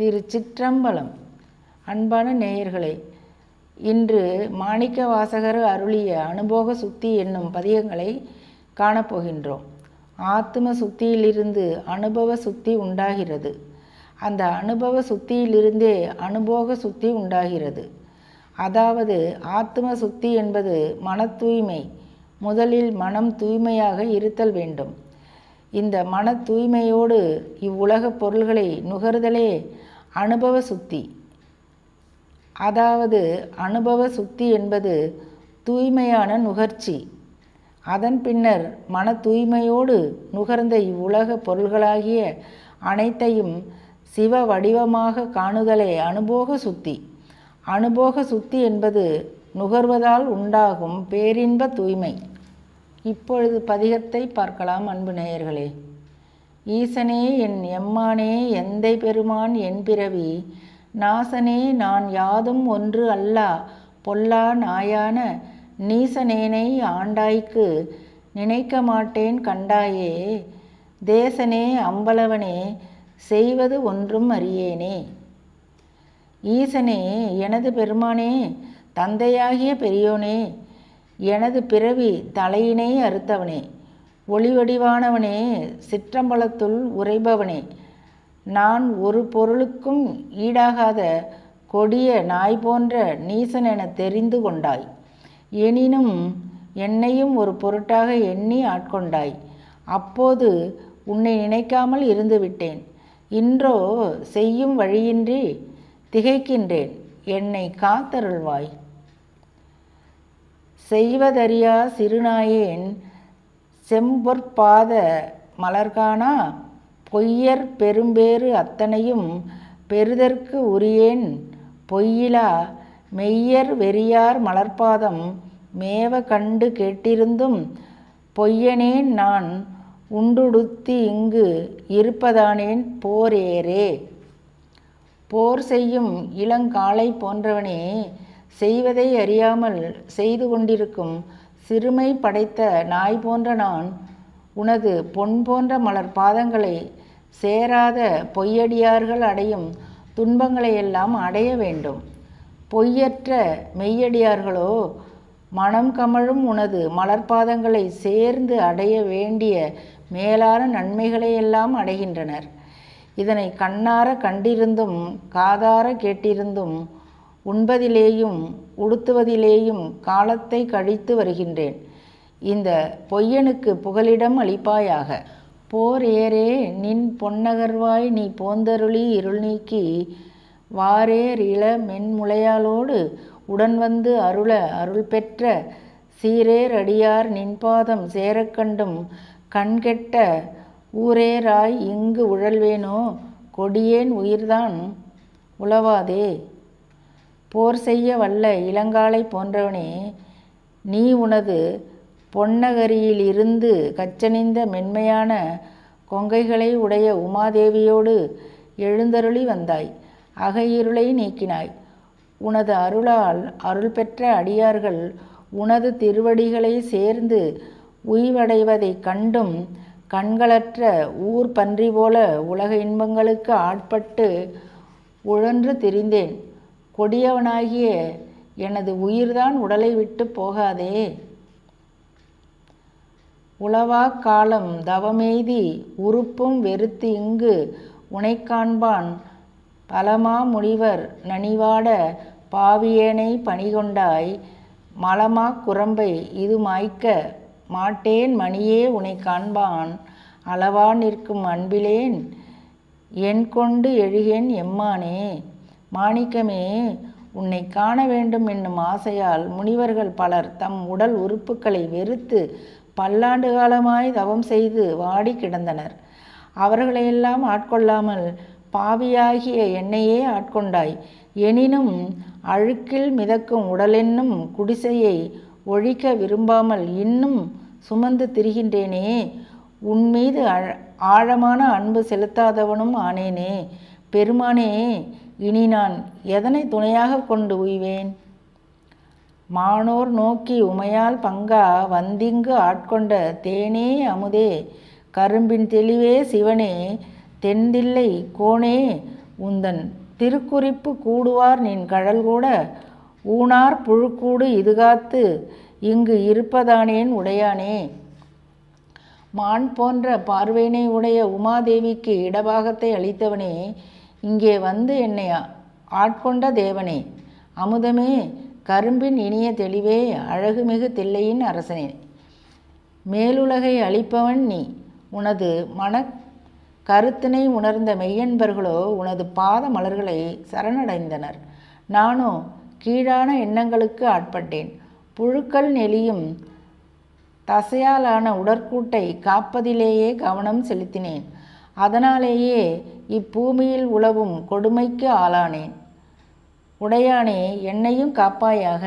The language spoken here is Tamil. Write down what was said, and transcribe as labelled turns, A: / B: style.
A: திருச்சிற்றம்பலம் அன்பான நேயர்களே இன்று மாணிக்க வாசகர் அருளிய அனுபோக சுத்தி என்னும் பதியங்களை காணப்போகின்றோம். ஆத்ம சுத்தியிலிருந்து அனுபவ சுத்தி உண்டாகிறது. அந்த அனுபவ சுத்தியிலிருந்தே அனுபோக சுத்தி உண்டாகிறது. அதாவது ஆத்ம சுத்தி என்பது மன தூய்மை முதலில் மனம் தூய்மையாக இருத்தல் வேண்டும். இந்த மன தூய்மையோடு இவ்வுலகப் பொருள்களை நுகர்தலே அனுபவ சுத்தி. அதாவது அனுபவ சுத்தி என்பது தூய்மையான நுகர்ச்சி. அதன் பின்னர் மன தூய்மையோடு நுகர்ந்த இவ்வுலக பொருள்களாகிய அனைத்தையும் சிவ வடிவமாக காணுதலே அனுபோக சுத்தி. அனுபோக சுத்தி என்பது நுகர்வதால் உண்டாகும் பேரின்ப தூய்மை. இப்பொழுது பதிகத்தை பார்க்கலாம் அன்பு நேயர்களே. ஈசனே என் எம்மானே எந்தை பெருமான் என் பிறவி? நாசனே நான் யாதும் ஒன்று அல்லா. பொல்லா நாயான நீசனேனை ஆண்டாய்க்கு நினைக்க மாட்டேன் கண்டாயே. தேசனே அம்பலவனே செய்வது ஒன்றும் அறியேனே. ஈசனே எனது பெருமானே தந்தையாகிய பெரியோனே எனது பிறவி தலையினை அறுத்தவனே. ஒளிவடிவானவனே சிற்றம்பலத்துள் உறைபவனே. நான் ஒரு பொருளுக்கும் ஈடாகாத கொடிய நாய் போன்ற நீசன் என தெரிந்து கொண்டாய். எனினும் என்னையும் ஒரு பொருட்டாக எண்ணி ஆட்கொண்டாய். அப்போது உன்னை நினைக்காமல் இருந்துவிட்டேன். இன்றோ செய்யும் வழியின்றி திகைக்கின்றேன். என்னை காத்தருள்வாய். செய்வதறியா சிறுநாயேன் செம்பொற்பாத மலர்கானா பொய்யர் பெரும்பேறு அத்தனையும் பெறுதற்கு உரியேன். பொய்யிலா மெய்யர் வெறியார் மலர்பாதம் மேவ கண்டு கேட்டிருந்தும் பொய்யனேன் நான் உண்டுடுத்தி இங்கு இருப்பதானேன் போரேரே போர் செய்யும் இளங்காலை போன்றவனே செய்வதை அறியாமல் செய்து கொண்டிருக்கும் சிறுமை படைத்த நாய் போன்ற நான் உனது பொன் போன்ற மலர் பாதங்களை சேராத பொய்யடியார்கள் அடையும் துன்பங்களையெல்லாம் அடைய வேண்டும். பொய்யற்ற மெய்யடியார்களோ மனம் கமழும் உனது மலர்பாதங்களை சேர்ந்து அடைய வேண்டிய மேலான நன்மைகளையெல்லாம் அடைகின்றனர். இதனை கண்ணார கண்டிருந்தும் காதார கேட்டிருந்தும் உண்பதிலேயும் உடுத்துவதிலேயும் காலத்தை கழித்து வருகின்றேன். இந்த பொய்யனுக்கு புகலிடம் அளிப்பாயாக. போர் ஏரே நின் பொன்னகர்வாய் நீ போந்தருளி இருள் நீக்கி வாரேர் இள மென்முளையாலோடு உடன் வந்து அருள அருள் பெற்ற சீரேர் அடியார் நின்பாதம் சேரக்கண்டும் கண்கெட்ட ஊரேராய் இங்கு உழல்வேனோ கொடியேன் உயிர்தான் உளவாதே. போர் செய்ய வல்ல இளங்காலை போன்றவனே நீ உனது பொன்னகரியிலிருந்து கச்சனிந்த மென்மையான கொங்கைகளை உடைய உமாதேவியோடு எழுந்தருளி வந்தாய். அகையிருளை நீக்கினாய். உனது அருளால் அருள் பெற்ற அடியார்கள் உனது திருவடிகளை சேர்ந்து உய்வடைவதைக் கண்டும் கண்களற்ற ஊர் பன்றி போல உலக இன்பங்களுக்கு ஆட்பட்டு உழன்று திரிந்தேன். கொடியவனாகிய எனது உயிர்தான் உடலை விட்டு போகாதே. உளவா காலம் தவமெய்தி உறுப்பும் வெறுத்து இங்கு உனை காண்பான் பலமா முனிவர் நனிவாட பாவியேனை பணிகொண்டாய் மலமா குரம்பை இது மாய்க்க மாட்டேன் மணியே உனை காண்பான் அளவா நிற்கும் அன்பிலேன் என் கொண்டு எழுகேன் எம்மானே. மாணிக்கமே உன்னை காண வேண்டும் என்னும் ஆசையால் முனிவர்கள் பலர் தம் உடல் உறுப்புகளை வெறுத்து பல்லாண்டு காலமாய் தவம் செய்து வாடி கிடந்தனர். அவர்களையெல்லாம் ஆட்கொள்ளாமல் பாவியாகிய என்னையே ஆட்கொண்டாய். எனினும் அழுக்கில் மிதக்கும் உடலென்னும் குடிசையை ஒழிக்க விரும்பாமல் இன்னும் சுமந்து திரிகின்றேனே. உன்மீது ஆழமான அன்பு செலுத்தாதவனும் ஆனேனே. பெருமானே இனி நான் எதனை துணையாக கொண்டு உய்வேன்? மானோர் நோக்கி உமையால் பங்கா வந்திங்கு ஆட்கொண்ட தேனே அமுதே கரும்பின் தெளிவே சிவனே தென்தில்லை கோணே உந்தன் திருக்குறிப்பு கூடுவார் நின் கழல் கூட ஊனார் புழுக்கூடு இதுகாத்து இங்கு இருப்பதானேன் உடையானே. மான் போன்ற பார்வையினை உடைய உமாதேவிக்கு இடபாகத்தை அளித்தவனே இங்கே வந்து என்னை ஆட்கொண்ட தேவனே அமுதமே கரும்பின் இனிய தெளிவே அழகுமிகு தில்லையின் அரசனே. மேலுலகை அளிப்பவன் நீ உனது மன கருத்தினை உணர்ந்த மெய்யன்பர்களோ உனது பாத மலர்களை சரணடைந்தனர். நானோ கீழான எண்ணங்களுக்கு ஆட்பட்டேன். புழுக்கள் நெளியும் தசையாலான உடற்கூட்டை காப்பதிலேயே கவனம் செலுத்தினேன். அதனாலேயே இப்பூமியில் உழவும் கொடுமைக்கு ஆளானேன். உடையானே என்னையும் காப்பாயாக.